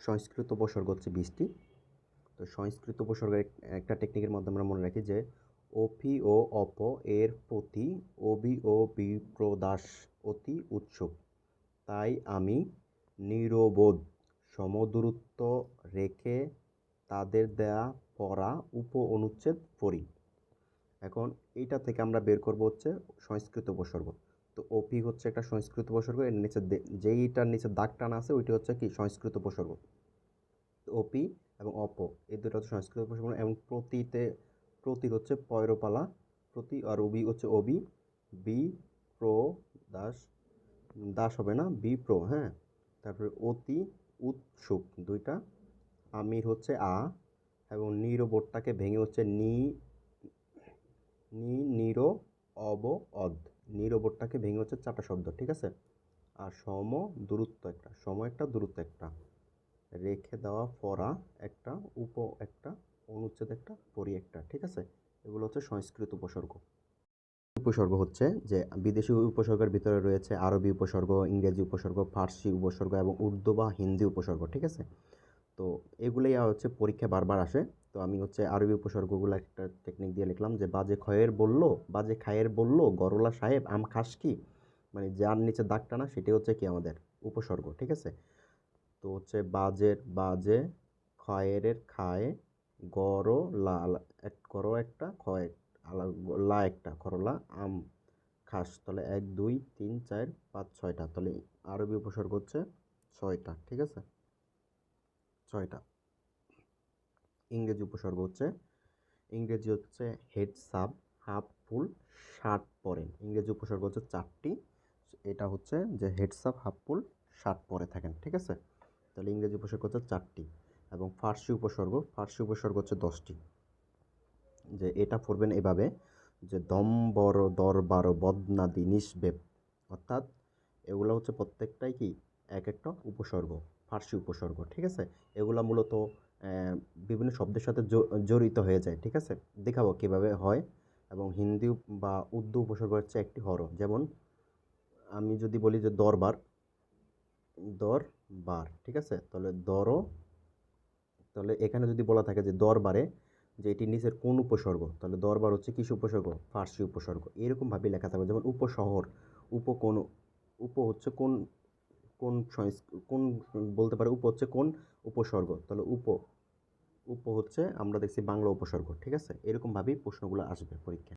সংস্কৃত উপসর্গ হচ্ছে বিশটি তো সংস্কৃত উপসর্গের একটা টেকনিকের মাধ্যমে আমরা মনে রাখি যে অপি ও অপ এর প্রতি অবি ও বিপ্রদাস অতি উৎসুক। তাই আমি নিরবোধ, সমদূরত্ব রেখে তাদের দেয়া পড়া উপ অনুচ্ছেদ পড়ি। এখন এইটা থেকে আমরা বের করব হচ্ছে সংস্কৃত উপসর্গ। তো ওপি হচ্ছে একটা সংস্কৃত উপসর্গ, এর নিচে যেইটার নিচে দাগ টান আছে, ওইটা হচ্ছে কি? সংস্কৃত উপসর্গ। ওপি এবং অপ এই দুটো হচ্ছে সংস্কৃত উপসর্গ, এবং প্রতিতে, প্রতি হচ্ছে পয়রপালা, প্রতি আর ওবি হচ্ছে ওবি বি প্রো দাস দাস হবে না বি প্রো হ্যাঁ? তারপরে অতি উৎসুক, দুইটা। আমির হচ্ছে আ, এবং নিরবোটটাকে ভেঙে হচ্ছে নি নি, নিরো, অব অদ নিরবোটটাকে ভেঙে হচ্ছে চারটা শব্দ, ঠিক আছে? আর সম দূরত্ব একটা, সম একটা, দূরত্ব একটা। রেখে দেওয়া ফরা একটা, উপ একটা, অনুচ্ছেদ একটা, পরি একটা, ঠিক আছে? এগুলো হচ্ছে সংস্কৃত উপসর্গ। উপসর্গ হচ্ছে যে বিদেশি উপসর্গের ভিতরে রয়েছে আরবি উপসর্গ, ইংরেজি উপসর্গ, ফার্সি উপসর্গ এবং উর্দু বা হিন্দি উপসর্গ, ঠিক আছে? তো এগুলোই হচ্ছে পরীক্ষা বারবার আসে। তো আমি হচ্ছে আরবি উপসর্গগুলো একটা টেকনিক দিয়ে লিখলাম যে, বাজে খয়ের বলল, বাজে খায়ের বলল, গরলা সাহেব, আম খাস কি? মানে যার নিচে দাগ টানা সেটি হচ্ছে কি আমাদের উপসর্গ, ঠিক আছে? তো হচ্ছে বাজের, বাজে খয়েরের খায় গড় লা, এক করো একটা খয় লা একটা করলা আম খাস। তাহলে এক, দুই, তিন, চার, পাঁচ, ছয়টা। তাহলে আরবি উপসর্গ হচ্ছে ছয়টা, ঠিক আছে? ছয়টা। ইংরেজি উপসর্গ হচ্ছে, ইংরেজি হচ্ছে head sub half full shirt পরেন। ইংরেজি উপসর্গ হচ্ছে চারটি, এটা হচ্ছে যে head sub half full shirt পরে থাকেন, ঠিক আছে? তাহলে ইংরেজি উপসর্গ হচ্ছে চারটি এবং ফার্সি উপসর্গ ফার্সি উপসর্গ হচ্ছে দশটি। যে এটা পড়বেন এভাবে যে দম, বড়, দরবার, বদনাদি, নিষ্বেপ, অর্থাৎ এগুলো হচ্ছে প্রত্যেকটাই কি? এক একটা উপসর্গ, ফার্সি উপসর্গ, ঠিক আছে? এগুলো মূলত বিভিন্ন শব্দের সাথে জড়িত হয়ে যায়, ঠিক আছে? দেখাবো কীভাবে হয়। এবং হিন্দি বা উর্দু উপসর্গ হচ্ছে একটি হর যেমন, আমি যদি বলি যে দরবার দরবার, ঠিক আছে? তাহলে দর, তাহলে এখানে যদি বলা থাকে যে দরবারে, যে এটি নিচের কোন উপসর্গ, তাহলে দরবার হচ্ছে কিস উপসর্গ? ফার্সি উপসর্গ। এরকমভাবে লেখা থাকবে। যেমন, উপশহর, উপ কোন, উপ হচ্ছে কোন কোন কোন বলতে পারে উপ হচ্ছে কোন উপসর্গ? তাহলে উপ উপ হচ্ছে আমরা দেখছি বাংলা উপসর্গ, ঠিক আছে? এরকমভাবেই প্রশ্নগুলো আসবে পরীক্ষায়।